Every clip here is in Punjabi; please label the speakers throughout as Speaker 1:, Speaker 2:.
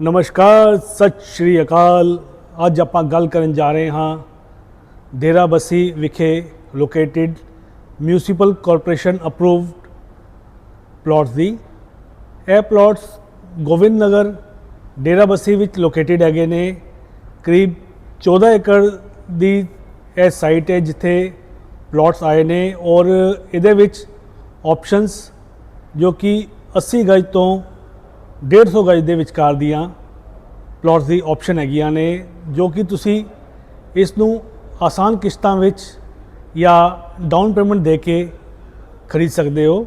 Speaker 1: ਨਮਸਕਾਰ, ਸਤਿ ਸ਼੍ਰੀ ਅਕਾਲ। ਅੱਜ ਆਪਾਂ ਗੱਲ ਕਰਨ ਜਾ ਰਹੇ ਹਾਂ ਡੇਰਾ ਬੱਸੀ ਵਿਖੇ located municipal corporation approved plots ਦੀ। ਇਹ ਪਲਾਟਸ ਗੋਬਿੰਦ ਨਗਰ ਡੇਰਾ ਬੱਸੀ ਵਿੱਚ ਲੋਕੇਟਿਡ ਹੈਗੇ ਨੇ। ਕਰੀਬ 14 ਏਕੜ ਦੀ ਇਹ ਸਾਈਟ ਹੈ ਜਿੱਥੇ ਪਲਾਟਸ ਆਏ ਨੇ ਔਰ ਇਹਦੇ ਵਿੱਚ ਆਪਸ਼ਨਸ ਜੋ ਕਿ 80 ਗਜ ਤੋਂ 150 ਗਜ ਦੇ ਵਿਚਕਾਰ ਦੀਆਂ ਪਲਾਟਸ ਦੀ ਆਪਸ਼ਨ ਹੈਗੀਆਂ ਨੇ, ਜੋ ਕਿ ਤੁਸੀਂ ਇਸ ਨੂੰ ਆਸਾਨ ਕਿਸ਼ਤਾਂ ਵਿੱਚ ਜਾਂ ਡਾਊਨ ਪੇਮੈਂਟ ਦੇ ਕੇ ਖਰੀਦ ਸਕਦੇ ਹੋ।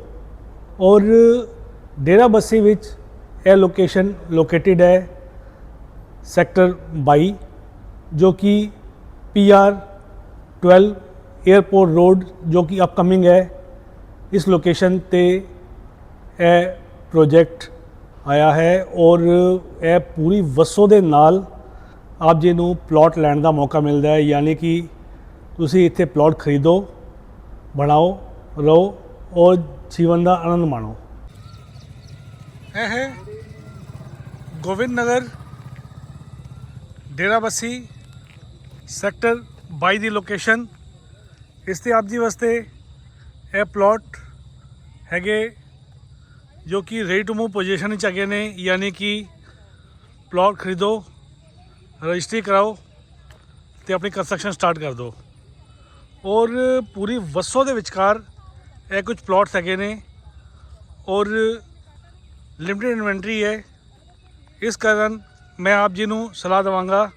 Speaker 1: ਔਰ ਡੇਰਾ ਬੱਸੀ ਵਿੱਚ ਇਹ ਲੋਕੇਸ਼ਨ ਲੋਕੇਟਿਡ ਹੈ ਸੈਕਟਰ 22 ਜੋ ਕਿ ਪੀਆਰ 12 에ਅਰਪੋਰਟ ਰੋਡ ਜੋ ਕਿ ਅਪਕਮਿੰਗ ਹੈ। ਇਸ ਲੋਕੇਸ਼ਨ ਤੇ ਇਹ ਪ੍ਰੋਜੈਕਟ ਆਇਆ ਹੈ ਔਰ ਇਹ ਪੂਰੀ ਵਸੋਂ ਦੇ ਨਾਲ ਆਪ ਜੀ ਨੂੰ ਪਲਾਟ ਲੈਣ ਦਾ ਮੌਕਾ ਮਿਲਦਾ ਹੈ, ਯਾਨੀ ਕਿ ਤੁਸੀਂ ਇੱਥੇ ਪਲਾਟ ਖਰੀਦੋ, ਬਣਾਓ, ਰਹੋ ਔਰ ਜੀਵਨ ਦਾ ਆਨੰਦ ਮਾਣੋ। ਇਹ ਹੈ ਗੋਬਿੰਦ ਨਗਰ ਡੇਰਾਬੱਸੀ ਸੈਕਟਰ 22 ਦੀ ਲੋਕੇਸ਼ਨ ਇਸ ਤੇ ਆਪ ਜੀ ਵਾਸਤੇ ਇਹ ਪਲਾਟ ਹੈਗੇ ਜੋ ਕਿ ਰੈਡੀ ਟੂ ਮੂਵ ਪੋਜੀਸ਼ਨ 'ਚ ਹੈਗੇ ਨੇ, ਯਾਨੀ ਕਿ ਪਲਾਟ ਖਰੀਦੋ, ਰਜਿਸਟਰੀ ਕਰਾਓ ਤੇ ਆਪਣੀ ਕੰਸਟਰਕਸ਼ਨ ਸਟਾਰਟ ਕਰ ਦਿਓ। ਔਰ ਪੂਰੀ ਵਸੋਂ ਦੇ ਵਿਚਕਾਰ ਇਹ ਕੁਝ ਪਲਾਟਸ ਹੈਗੇ ਨੇ ਔਰ ਲਿਮਟਿਡ ਇਨਵੈਂਟਰੀ ਹੈ। ਇਸ ਕਾਰਨ ਮੈਂ ਆਪ ਜੀ ਨੂੰ ਸਲਾਹ ਦੇਵਾਂਗਾ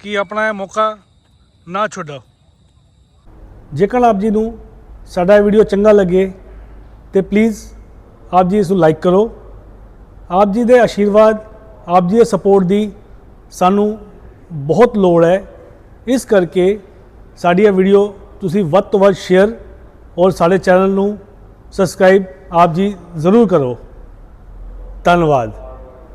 Speaker 1: ਕਿ ਆਪਣਾ ਇਹ ਮੌਕਾ ਨਾ ਛੱਡੋ। ਜੇਕਰ ਆਪ ਜੀ ਨੂੰ ਸਾਡਾ ਵੀਡੀਓ ਚੰਗਾ ਲੱਗੇ ਤੇ ਪਲੀਜ਼ ਆਪ ਜੀ ਇਸ ਨੂੰ ਲਾਈਕ ਕਰੋ। ਆਪ ਜੀ ਦੇ ਆਸ਼ੀਰਵਾਦ, ਆਪ ਜੀ ਦੇ ਸਪੋਰਟ ਦੀ ਸਾਨੂੰ ਬਹੁਤ ਲੋੜ ਹੈ। ਇਸ ਕਰਕੇ ਸਾਡੀ ਇਹ ਵੀਡੀਓ ਤੁਸੀਂ ਵੱਧ ਤੋਂ ਵੱਧ ਸ਼ੇਅਰ ਔਰ ਸਾਡੇ ਚੈਨਲ ਨੂੰ ਸਬਸਕ੍ਰਾਈਬ ਆਪ ਜੀ ਜ਼ਰੂਰ ਕਰੋ। ਧੰਨਵਾਦ।